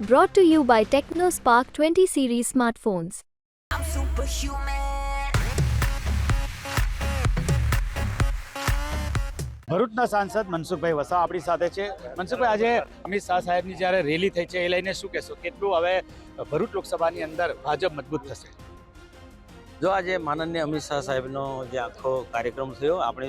Brought to you by TechnoSpark 20 series smartphones. I'm superhuman. ભરૂચના સાંસદ મનસુખભાઈ વસાવા આપણી સાથે છે મનસુખભાઈ આજે અમિત શાહ સાહેબની જ્યારે રેલી થઈ છે એ લઈને શું કહેશો કેટલું હવે ભરૂચ લોકસભાની અંદર ભાજપ મજબૂત થશે જો આજે માનન્ય અમિત શાહ સાહેબનો જે આખો કાર્યક્રમ થયો, આપણે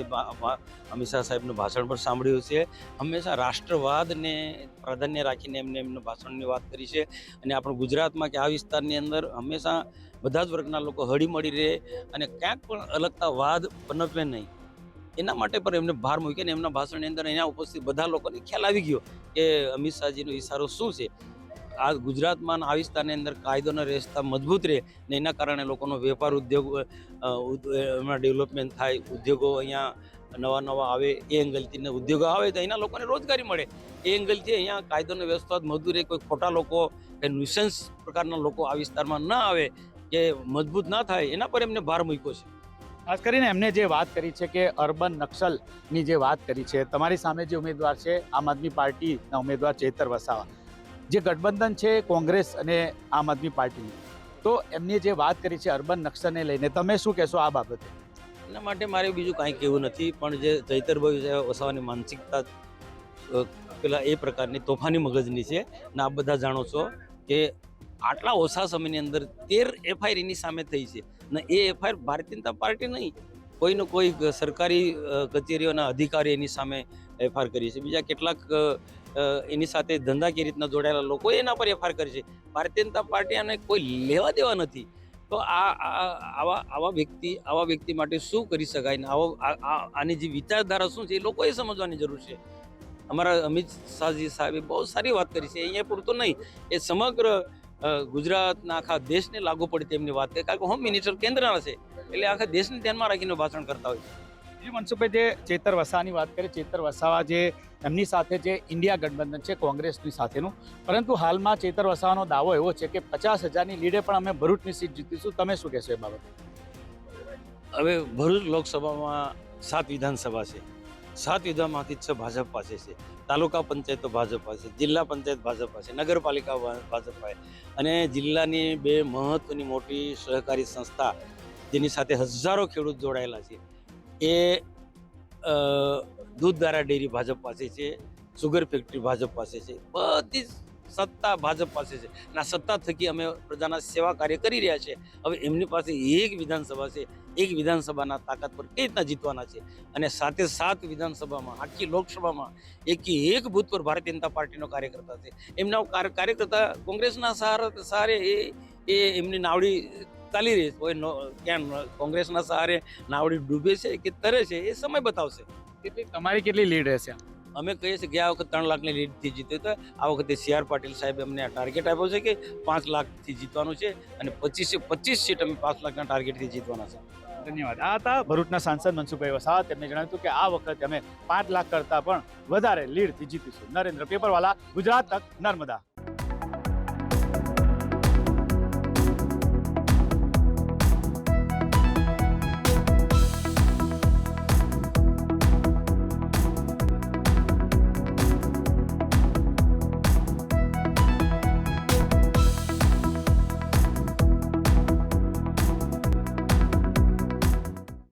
અમિત શાહ સાહેબનું ભાષણ પણ સાંભળ્યું છે. હંમેશા રાષ્ટ્રવાદને પ્રાધાન્ય રાખીને એમને એમનું ભાષણની વાત કરી છે. અને આપણું ગુજરાતમાં કે આ વિસ્તારની અંદર હંમેશા બધા જ વર્ગના લોકો હળીમળી રહે અને ક્યાંક પણ અલગતા વાદ પનપે નહીં. એના માટે પણ એમને ભાર મૂક્યો ને એમના ભાષણની અંદર અહીંયા ઉપસ્થિત બધા લોકોને ખ્યાલ આવી ગયો કે અમિત શાહજીનો ઇશારો શું છે. આ ગુજરાતમાં આ વિસ્તારની અંદર કાયદોનો વ્યવસ્થા મજબૂત રહે ને એના કારણે લોકોનો વેપાર ઉદ્યોગ એમાં ડેવલપમેન્ટ થાય, ઉદ્યોગો અહીંયા નવા નવા આવે, એ એંગલથી ઉદ્યોગો આવે તો અહીંના લોકોને રોજગારી મળે. એ એંગલથી અહીંયા કાયદોની વ્યવસ્થા મજબૂત રહે. કોઈ ખોટા લોકો કે ન્યુસન્સ પ્રકારના લોકો આ વિસ્તારમાં ન આવે કે મજબૂત ના થાય એના પર એમને ભાર મૂક્યો છે. ખાસ કરીને એમને જે વાત કરી છે કે અર્બન નક્સલની જે વાત કરી છે, તમારી સામે જે ઉમેદવાર છે, આમ આદમી પાર્ટીના ઉમેદવાર ચેતર વસાવા. જે ગઠબંધન છે, કોંગ્રેસ અને આમ આદમી પાર્ટીની. તો એમની જે વાત કરી છે અર્બન નકશાને લઈને, તમે શું કહેશો આ બાબતે? એના માટે મારે બીજું કાંઈ કહેવું નથી, પણ જે ચૈતરભાઈ છે વસાવાની માનસિકતા પેલા એ પ્રકારની તોફાની મગજની છે. ને આપ બધા જાણો છો કે આટલા ઓછા સમયની અંદર તેર એફઆઈઆર એની સામે થઈ છે. ને એ એફઆઈઆર ભારતીય જનતા પાર્ટી નહીં કોઈનો કોઈ સરકારી કચેરીઓના અધિકારી એની સામે એફઆઈઆર કરી છે. બીજા કેટલાક એની સાથે ધંધાકીય રીતના જોડાયેલા લોકો એના પર એફઆઈઆર કરી છે. ભારતીય જનતા પાર્ટી આને કોઈ લેવા દેવા નથી. તો આ આવા આવા વ્યક્તિ આવા વ્યક્તિ માટે શું કરી શકાય ને આવો આની જે વિચારધારા શું છે એ લોકોએ સમજવાની જરૂર છે. અમારા અમિત શાહજી સાહેબે બહુ સારી વાત કરી છે. અહીંયા પૂરતું નહીં. એ સમગ્ર ગુજરાતના આખા દેશને લાગુ પડે તેમની વાત કરે કારણ કે હોમ મિનિસ્ટર કેન્દ્રના છે એટલે આખા દેશને ધ્યાનમાં રાખીને ભાષણ કરતા હોય છે. બીજું મનસુખભાઈ જે ચેતર વસાવાની વાત કરીએ ચેતર વસાવા જે એમની સાથે જે ઇન્ડિયા ગઠબંધન છે કોંગ્રેસની સાથેનું. પરંતુ હાલમાં ચેતર વસાવાનો દાવો એવો છે કે પચાસ હજારની લીડે પણ અમે ભરૂચની સીટ જીતીશું. તમે શું કહેશો એ બાબતે? હવે ભરૂચ લોકસભામાં સાત વિધાનસભા છે. સાત વિધાનમાંથી છ ભાજપ પાસે છે. તાલુકા પંચાયતો ભાજપ પાસે, જિલ્લા પંચાયત ભાજપ પાસે, નગરપાલિકા ભાજપ પાસે. અને જિલ્લાની બે મહત્વની મોટી સહકારી સંસ્થા જેની સાથે હજારો ખેડૂત જોડાયેલા છે. એ દૂધદારા ડેરી ભાજપ પાસે છે, સુગર ફેક્ટરી ભાજપ પાસે છે. બધી સત્તા ભાજપ પાસે છે. અને સત્તા થકી અમે પ્રજાના સેવા કાર્ય કરી રહ્યા છે. હવે એમની પાસે એક વિધાનસભા છે. એક વિધાનસભાના તાકાત પર કઈ રીતના જીતવાના છે? અને સાથે સાત વિધાનસભામાં, આખી લોકસભામાં એકી એક ભૂત પર ભારતીય જનતા પાર્ટીનો કાર્યકર્તા છે. એમના કાર્યકર્તા કોંગ્રેસના સહારા સહારે એ એ એમની નાવડી ચાલી રહી છે. ક્યાં કોંગ્રેસના સહારે નાવડી ડૂબે છે કે તરે છે એ સમય બતાવશે. કેટલી તમારી કેટલી લીડ રહેશે અમે કહીએ છીએ ગયા વખત ત્રણ લાખની લીડથી જીત્યો હતો આ વખતે સી આર પાટીલ સાહેબે અમને આ ટાર્ગેટ આપ્યો છે કે પાંચ લાખથી જીતવાનું છે અને પચીસે પચીસ સીટ અમે પાંચ લાખના ટાર્ગેટથી જીતવાના છે. ધન્યવાદ. આ હતા ભરૂચના સાંસદ મનસુખભાઈ વસાવા. તેમણે જણાવ્યું હતું કે આ વખતે અમે પાંચ લાખ કરતાં પણ વધારે લીડથી જીતીશું. નરેન્દ્ર પેપરવાલા, ગુજરાત તક નર્મદા.